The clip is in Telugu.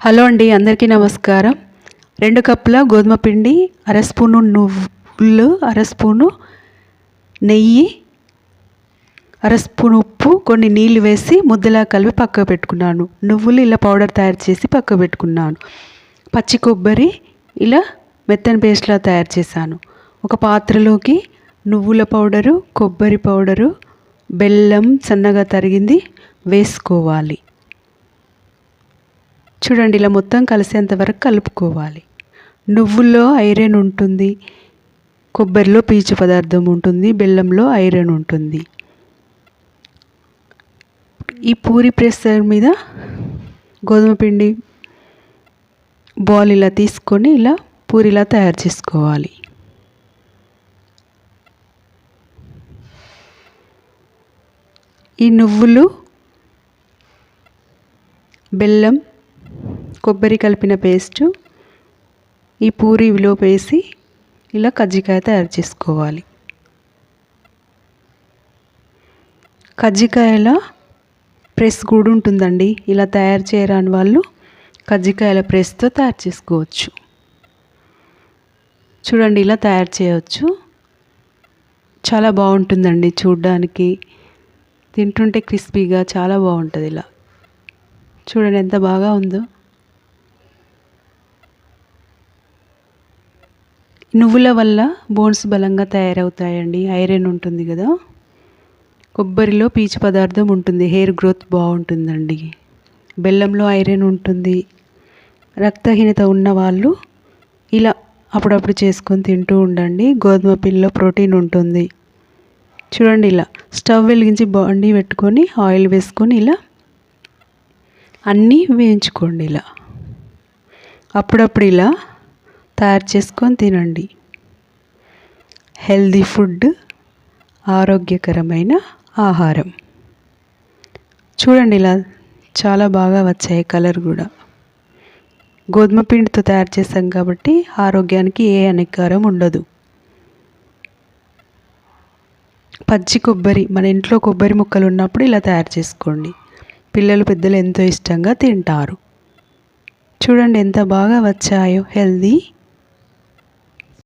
హలో అండి అందరికీ నమస్కారం. రెండు కప్పుల గోధుమ పిండి అర స్పూను నువ్వులు అర స్పూను నెయ్యి అర స్పూన్ ఉప్పు కొన్ని నీళ్ళు వేసి ముద్దలా కలిపి పక్కకు పెట్టుకున్నాను. నువ్వులు ఇలా పౌడర్ తయారు చేసి పక్కకు పెట్టుకున్నాను. పచ్చి కొబ్బరి ఇలా మెత్తని పేస్ట్లా తయారు చేశాను. ఒక పాత్రలోకి నువ్వుల పౌడరు కొబ్బరి పౌడరు బెల్లం సన్నగా తరిగింది వేసుకోవాలి. చూడండి ఇలా మొత్తం కలిసేంత వరకు కలుపుకోవాలి. నువ్వుల్లో ఐరన్ ఉంటుంది కొబ్బరిలో పీచు పదార్థం ఉంటుంది బెల్లంలో ఐరన్ ఉంటుంది. ఈ పూరి ప్రెసర్ మీద గోధుమ పిండి బాల్ ఇలా తీసుకొని ఇలా పూరిలా తయారు చేసుకోవాలి. ఈ నువ్వులు బెల్లం కొబ్బరి కలిపిన పేస్టు ఈ పూరీలో వేసి ఇలా కజ్జికాయ తయారు చేసుకోవాలి. కజ్జికాయల ప్రెస్ కూడా ఉంటుందండి. ఇలా తయారు చేయరాని వాళ్ళు కజ్జికాయల ప్రెస్తో తయారు చేసుకోవచ్చు. చూడండి ఇలా తయారు చేయవచ్చు. చాలా బాగుంటుందండి చూడ్డానికి. తింటుంటే క్రిస్పీగా చాలా బాగుంటుంది ఇలా. చూడండి ఎంత బాగా ఉందో. నువ్వుల వల్ల బోన్స్ బలంగా తయారవుతాయండి. ఐరన్ ఉంటుంది కదా. కొబ్బరిలో పీచు పదార్థం ఉంటుంది. హెయిర్ గ్రోత్ బాగుంటుందండి. బెల్లంలో ఐరన్ ఉంటుంది. రక్తహీనత ఉన్న వాళ్ళు ఇలా అప్పుడప్పుడు చేసుకొని తింటూ ఉండండి. గోధుమ పిండిలో ప్రోటీన్ ఉంటుంది. చూడండి ఇలా స్టవ్ వెలిగించి బండి పెట్టుకొని ఆయిల్ వేసుకొని ఇలా అన్నీ వేయించుకోండి ఇలా. అప్పుడప్పుడు ఇలా తయారు చేసుకొని తినండి. హెల్దీ ఫుడ్ ఆరోగ్యకరమైన ఆహారం. చూడండి ఇలా చాలా బాగా వచ్చాయి కలర్ కూడా. గోధుమ పిండితో తయారు చేస్తాం కాబట్టి ఆరోగ్యానికి ఏ అనికారం ఉండదు. పచ్చి కొబ్బరి మన ఇంట్లో కొబ్బరి ముక్కలు ఉన్నప్పుడు ఇలా తయారు చేసుకోండి. పిల్లలు పెద్దలు ఎంతో ఇష్టంగా తింటారు. చూడండి ఎంత బాగా వచ్చాయో హెల్దీ